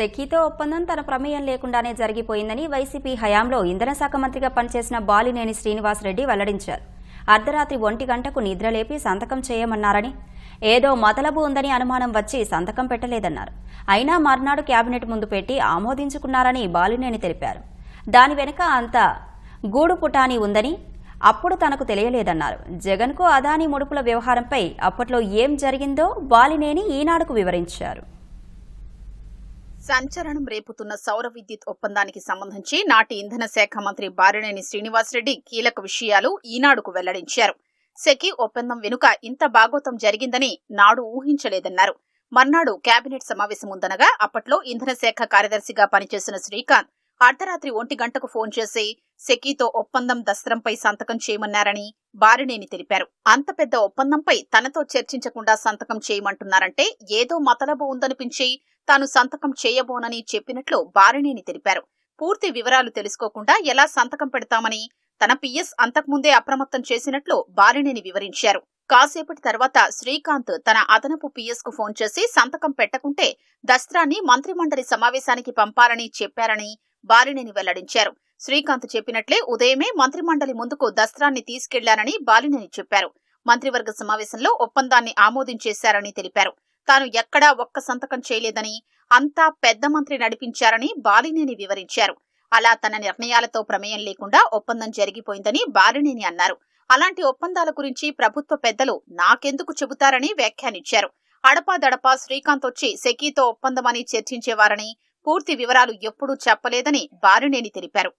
సెఖీతో ఒప్పందం తన ప్రమేయం లేకుండానే జరిగిపోయిందని వైసీపీ హయాంలో ఇంధన శాఖ మంత్రిగా పనిచేసిన బాలినేని శ్రీనివాసరెడ్డి వెల్లడించారు. అర్ధరాత్రి ఒంటి గంటకు నిద్రలేపి సంతకం చేయమన్నారని ఏదో మతలబు ఉందని అనుమానం వచ్చి సంతకం పెట్టలేదన్నారు. అయినా మర్నాడు కేబినెట్ ముందు పెట్టి ఆమోదించుకున్నారని బాలినేని తెలిపారు. దాని వెనుక అంత గూడు పుటాని ఉందని అప్పుడు తనకు తెలియలేదన్నారు. జగన్కు అదానీ ముడుపుల వ్యవహారంపై అప్పట్లో ఏం జరిగిందో బాలినేని ఈనాడుకు వివరించారు. సంచలనం రేపుతున్న సౌర విద్యుత్ ఒప్పందానికి సంబంధించి నాటి ఇంధన శాఖ మంత్రి బారినేని శ్రీనివాసరెడ్డి కీలక విషయాలు ఈనాడుకు వెల్లడించారు. సెకి ఒప్పందం వెనుక ఇంత భాగోతం జరిగిందని నాడు ఊహించలేదన్నారు. మర్నాడు కేబినెట్ సమావేశం ఉందనగా అప్పట్లో ఇంధన శాఖ కార్యదర్శిగా పనిచేసిన శ్రీకాంత్ అర్ధరాత్రి ఒంటి గంటకు ఫోన్ చేసి సెకీతో ఒప్పందం దస్త్రంపై సంతకం చేయమన్నారని బారినేని తెలిపారు. అంత పెద్ద ఒప్పందంపై తనతో చర్చించకుండా సంతకం చేయమంటున్నారంటే ఏదో మతలబు ఉందనిపించి తాను సంతకం చేయబోనని చెప్పినట్లు బారినేని తెలిపారు. పూర్తి వివరాలు తెలుసుకోకుండా ఎలా సంతకం పెడతామని తన పిఎస్ అంతకుముందే అప్రమత్తం చేసినట్లు బారినేని వివరించారు. కాసేపటి తర్వాత శ్రీకాంత్ తన అదనపు పిఎస్కు ఫోన్ చేసి సంతకం పెట్టకుంటే దస్త్రాన్ని మంత్రిమండలి సమావేశానికి పంపాలని చెప్పారని బారినేని వెల్లడించారు. శ్రీకాంత్ చెప్పినట్లే ఉదయమే మంత్రిమండలి ముందుకు దస్త్రాన్ని తీసుకెళ్ళారని బాలినేని చెప్పారు. మంత్రివర్గ సమావేశంలో ఒప్పందాన్ని ఆమోదించేశారని తెలిపారు. తాను ఎక్కడా ఒక్క సంతకం చేయలేదని అంతా పెద్ద మంత్రి నడిపించారని బాలినేని వివరించారు. అలా తన నిర్ణయాలతో ప్రమేయం లేకుండా ఒప్పందం జరిగిపోయిందని బాలినేని అన్నారు. అలాంటి ఒప్పందాల గురించి ప్రభుత్వ పెద్దలు నాకెందుకు చెబుతారని వ్యాఖ్యానించారు. అడపాదడపా శ్రీకాంత్ వచ్చి సెకీతో ఒప్పందమని చర్చించేవారని పూర్తి వివరాలు ఎప్పుడూ చెప్పలేదని బారినేని తెలిపారు.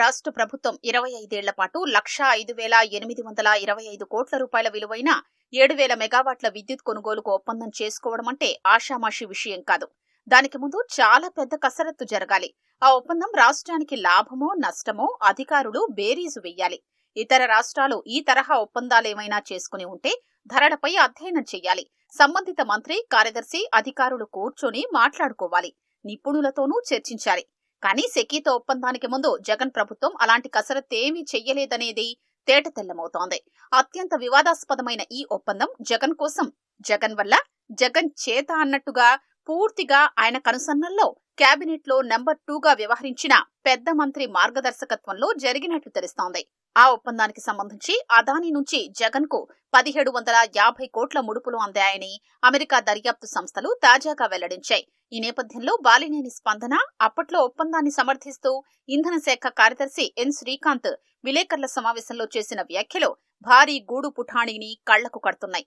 రాష్ట్ర ప్రభుత్వం ఇరవై ఐదేళ్ళ పాటు లక్ష ఐదు వేల ఎనిమిది వందల ఇరవై ఐదు కోట్ల రూపాయల విలువైన ఏడు వేల మెగావాట్ల విద్యుత్ కొనుగోలుకు ఒప్పందం చేసుకోవడం అంటే ఆషామాషి విషయం కాదు. దానికి ముందు చాలా పెద్ద కసరత్తు జరగాలి. ఆ ఒప్పందం రాష్ట్రానికి లాభమో నష్టమో అధికారులు బేరీజు వెయ్యాలి ఇతర రాష్ట్రాలు ఈ తరహా ఒప్పందాలేమైనా చేసుకుని ఉంటే ధరలపై అధ్యయనం చేయాలి సంబంధిత మంత్రి కార్యదర్శి అధికారులు కూర్చొని మాట్లాడుకోవాలి. నిపుణులతోనూ చర్చించాలి. కానీ సెకీతో ఒప్పందానికి ముందు జగన్ ప్రభుత్వం అలాంటి కసరత్తేమీ చెయ్యలేదనేది తేటతెల్లమవుతోంది. అత్యంత వివాదాస్పదమైన ఈ ఒప్పందం జగన్ కోసం. జగన్ వల్ల జగన్ చేత అన్నట్టుగా పూర్తిగా ఆయన కనుసన్నల్లో కేబినెట్లో నెంబర్ టూగా వ్యవహరించిన పెద్ద మంత్రి మార్గదర్శకత్వంలో జరిగినట్లు తెలుస్తోంది. ఆ ఒప్పందానికి సంబంధించి అదానీ నుంచి జగన్కు పదిహేడు వందల యాభై కోట్ల ముడుపులు అందాయని అమెరికా దర్యాప్తు సంస్థలు తాజాగా వెల్లడించాయి. ఈ నేపథ్యంలో బాలినేని స్పందన అప్పట్లో ఒప్పందాన్ని సమర్థిస్తూ ఇంధన శాఖ కార్యదర్శి ఎన్ శ్రీకాంత్ విలేకరుల సమావేశంలో చేసిన వ్యాఖ్యలు భారీ గూడు పుఠాణిని కళ్ళకు కడుతున్నాయి.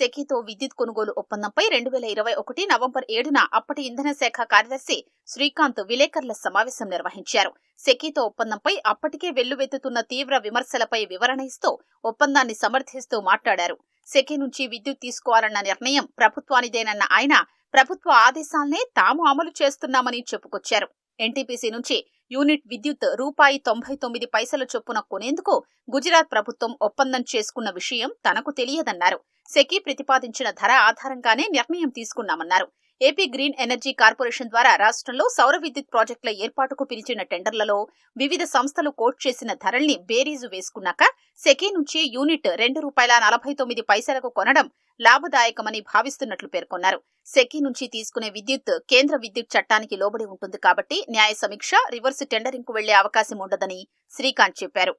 సెకీతో విద్యుత్ కొనుగోలు ఒప్పందంపై రెండు వేల ఇరవై ఒకటి నవంబర్ ఏడున అప్పటి ఇంధన శాఖ కార్యదర్శి శ్రీకాంత్ విలేకరుల సమావేశం నిర్వహించారు. సెకీతో ఒప్పందంపై అప్పటికే వెల్లువెత్తుతున్న తీవ్ర విమర్శలపై వివరణ ఇస్తూ ఒప్పందాన్ని సమర్థిస్తూ మాట్లాడారు. సెకీ నుంచి విద్యుత్ తీసుకోవాలన్న నిర్ణయం ప్రభుత్వానిదేనన్న ఆయన ప్రభుత్వ ఆదేశాలనే తాము అమలు చేస్తున్నామని చెప్పుకొచ్చారు. ఎన్టీపీసీ నుంచి యూనిట్ విద్యుత్ రూపాయి తొంభై తొమ్మిది పైసల చొప్పున కొనేందుకు గుజరాత్ ప్రభుత్వం ఒప్పందం చేసుకున్న విషయం తనకు తెలియదన్నారు. సెకీ ప్రతిపాదించిన ధర ఆధారంగానే నిర్ణయం తీసుకున్నామన్నారు. ఏపీ గ్రీన్ ఎనర్జీ కార్పొరేషన్ ద్వారా రాష్ట్రంలో సౌర విద్యుత్ ప్రాజెక్టుల ఏర్పాటుకు పిలిచిన టెండర్లలో వివిధ సంస్థలు కోట్ చేసిన ధరల్ని బేరీజు వేసుకున్నాక సెకీ నుంచి యూనిట్ రెండు రూపాయల నలభై తొమ్మిది పైసలకు కొనడం లాభదాయకమని భావిస్తున్నట్లు పేర్కొన్నారు. సెకీ నుంచి తీసుకునే విద్యుత్ కేంద్ర విద్యుత్ చట్టానికి లోబడి ఉంటుంది కాబట్టి న్యాయ సమీక్ష రివర్స్ టెండరింగ్కు వెళ్ళే అవకాశం ఉండదని శ్రీకాంత్ చెప్పారు.